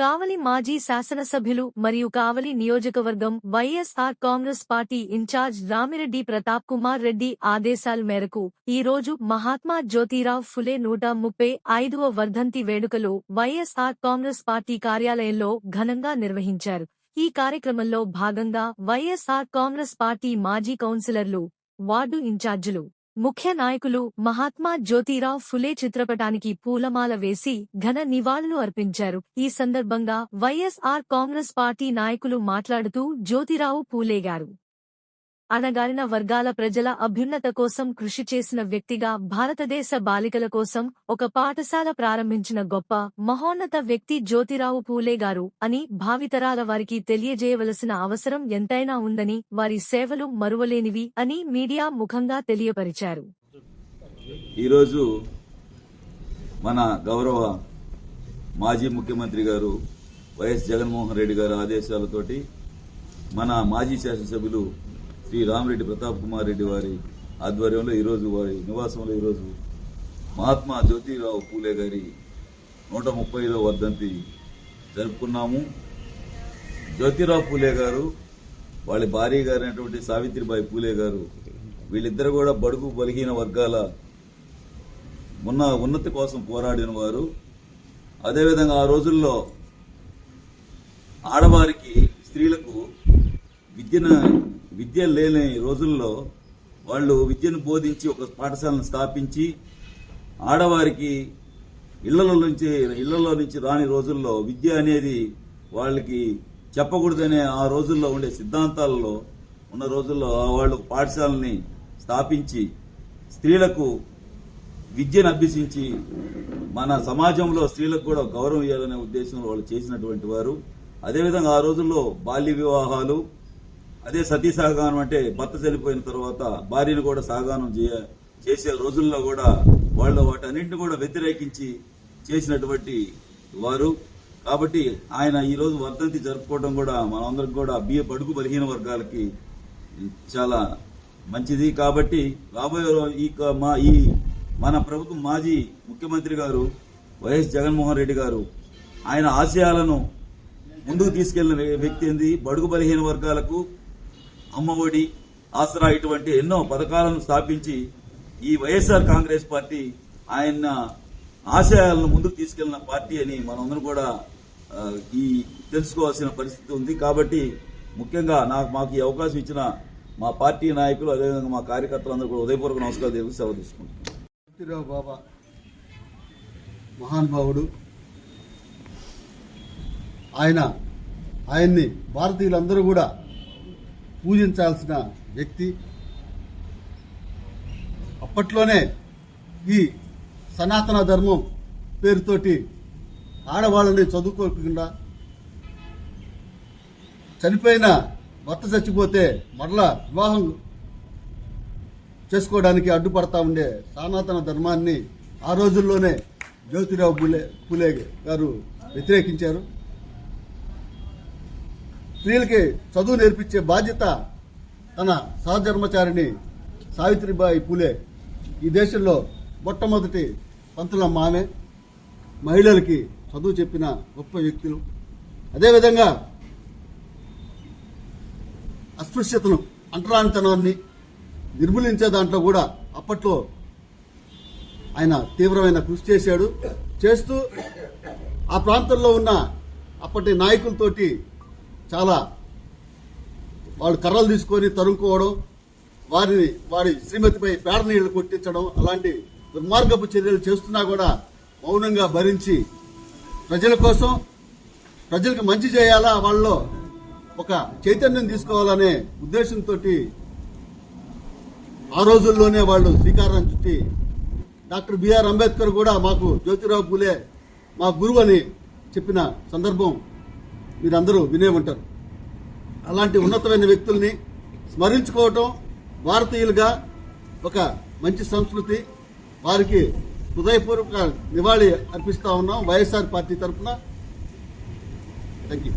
కావలి మాజీ శాసనసభ్యులు మరియు కావలి నియోజకవర్గం YSR Congress party incharge Ramireddy Pratap Kumar Reddy ఆదేశాల మేరకు ఈ రోజు మహాత్మా జ్యోతిరావ్ ఫులే నూట ముప్పై ఐదవ వర్ధంతి వేడుకలు వైఎస్ఆర్ కాంగ్రెస్ పార్టీ కార్యాలయంలో ఘనంగా నిర్వహించారు. ఈ కార్యక్రమంలో భాగంగా వైఎస్ఆర్ కాంగ్రెస్ పార్టీ మాజీ కౌన్సిలర్లు వార్డు ఇన్ఛార్జీలు ముఖ్య నాయకులు మహాత్మా జ్యోతిరావ్ ఫులే చిత్రపటానికి పూలమాల వేసి ఘన నివాళులు అర్పించారు. ఈ సందర్భంగా వైఎస్ఆర్ కాంగ్రెస్ పార్టీ నాయకులు మాట్లాడుతూ జ్యోతిరావు పూలే గారు అణగారిన వర్గాల ప్రజల అభ్యున్నత కోసం కృషి చేసిన వ్యక్తిగా భారతదేశ బాలికల కోసం ఒక పాఠశాల ప్రారంభించిన గొప్ప మహోన్నత వ్యక్తి జ్యోతిరావు పూలే గారు అని భావితరాల వారికి తెలియజేయవలసిన అవసరం ఎంతైనా ఉందని వారి సేవలు మరువలేనివి అని మీడియా ముఖంగా తెలియపరిచారు. ఈరోజు మన గౌరవ మాజీ ముఖ్యమంత్రి గారు వైఎస్ జగన్మోహన్ రెడ్డి గారి ఆదేశాలతోటి మన మాజీ శాసనసభ్యులు శ్రీ రామిరెడ్డి ప్రతాప్ కుమార్ రెడ్డి వారి ఆధ్వర్యంలో ఈరోజు వారి నివాసంలో ఈరోజు మహాత్మా జ్యోతిరావు పూలే గారి నూట ముప్పైలో వర్ధంతి జరుపుకున్నాము. జ్యోతిరావు పూలే గారు వాళ్ళ భార్య గారైనటువంటి సావిత్రిబాయి పూలే గారు వీళ్ళిద్దరు కూడా బడుగు బలహీన వర్గాల ఉన్న ఉన్నతి కోసం పోరాడిన వారు. అదేవిధంగా ఆ రోజుల్లో ఆడవారికి స్త్రీలకు విద్యను విద్య లేని రోజుల్లో వాళ్ళు విద్యను బోధించి ఒక పాఠశాలను స్థాపించి ఆడవారికి ఇళ్ళలో నుంచి ఇళ్ళలో నుంచి రాని రోజుల్లో విద్య అనేది వాళ్ళకి చెప్పకూడదనే ఆ రోజుల్లో ఉండే సిద్ధాంతాలలో ఉన్న రోజుల్లో వాళ్ళు పాఠశాలని స్థాపించి స్త్రీలకు విద్యను అభ్యసించి మన సమాజంలో స్త్రీలకు కూడా గౌరవం ఇవ్వాలనే ఉద్దేశంలో వాళ్ళు చేసినటువంటి వారు. అదేవిధంగా ఆ రోజుల్లో బాల్య వివాహాలు అదే సతీ సహగానం అంటే భర్త చనిపోయిన తర్వాత భార్యను కూడా సహగానం చేయ- చేసే రోజుల్లో కూడా వాళ్ళు వాటన్నింటిని కూడా వ్యతిరేకించి చేసినటువంటి వారు. కాబట్టి ఆయన ఈ రోజు వర్ధంతి జరుపుకోవడం కూడా మనందరికి కూడా బియ్య బడుగు బలహీన వర్గాలకి చాలా మంచిది. కాబట్టి రాబోయే ఈ క- మా ఈ మన ప్రభుత్వం మాజీ ముఖ్యమంత్రి గారు వైఎస్ జగన్మోహన్ రెడ్డి గారు ఆయన ఆశయాలను ముందుకు తీసుకెళ్ళిన వ్యక్తి ఏంది? బడుగు బలహీన వర్గాలకు అమ్మఒడి ఆసరా ఇటువంటి ఎన్నో పథకాలను స్థాపించి ఈ వైఎస్ఆర్ కాంగ్రెస్ పార్టీ ఆయన ఆశయాలను ముందుకు తీసుకెళ్ళిన పార్టీ అని మనందరం కూడా ఈ తెలుసుకోవాల్సిన పరిస్థితి ఉంది. కాబట్టి ముఖ్యంగా నాకు మాకు ఈ అవకాశం ఇచ్చిన మా పార్టీ నాయకులు అదేవిధంగా మా కార్యకర్తలందరూ కూడా ఉదయపూర్వక నమస్కారం తెలుగు సేవ తీసుకుంటున్నాను బాబా మహానుభావుడు ఆయన ఆయన్ని భారతీయులందరూ కూడా పూజించాల్సిన వ్యక్తి. అప్పట్లోనే ఈ సనాతన ధర్మం పేరుతోటి ఆడవాళ్ళని చదువుకోకుండా చనిపోయిన భర్త చచ్చిపోతే మరలా వివాహం చేసుకోవడానికి అడ్డుపడతా ఉండే సనాతన ధర్మాన్ని ఆ రోజుల్లోనే జ్యోతిరావు పులే పులే గారు వ్యతిరేకించారు. స్త్రీలకి చదువు నేర్పించే బాధ్యత తన సహధర్మచారిణి సావిత్రిబాయి పూలే. ఈ దేశంలో మొట్టమొదటి పంతులమ్మ ఆమె. మహిళలకి చదువు చెప్పిన గొప్ప వ్యక్తులు. అదేవిధంగా అస్పృశ్యతను అంటరానితనాన్ని నిర్మూలించే దాంట్లో కూడా అప్పట్లో ఆయన తీవ్రమైన కృషి చేశాడు. చేస్తూ ఆ ప్రాంతంలో ఉన్న అప్పటి నాయకులతోటి చాలా వాళ్ళు కర్రలు తీసుకొని తరుముకోవడం వారిని వారి శ్రీమతిపై పేడ నీళ్ళు కొట్టించడం అలాంటి దుర్మార్గపు చర్యలు చేస్తున్నా కూడా మౌనంగా భరించి ప్రజల కోసం ప్రజలకు మంచి చేయాలా? వాళ్ళలో ఒక చైతన్యం తీసుకోవాలనే ఉద్దేశంతో ఆ రోజుల్లోనే వాళ్ళు శ్రీకారం చుట్టి డాక్టర్ బిఆర్ అంబేద్కర్ కూడా మాకు జ్యోతిరావు పూలే మా గురువు అని చెప్పిన సందర్భం. మీరందరూ వినే ఉంటారు. అలాంటి ఉన్నతమైన వ్యక్తుల్ని స్మరించుకోవటం భారతీయులుగా ఒక మంచి సంస్కృతి. వారికి హృదయపూర్వక నివాళి అర్పిస్తా ఉన్నాం వైఎస్ఆర్ పార్టీ తరఫున. Thank you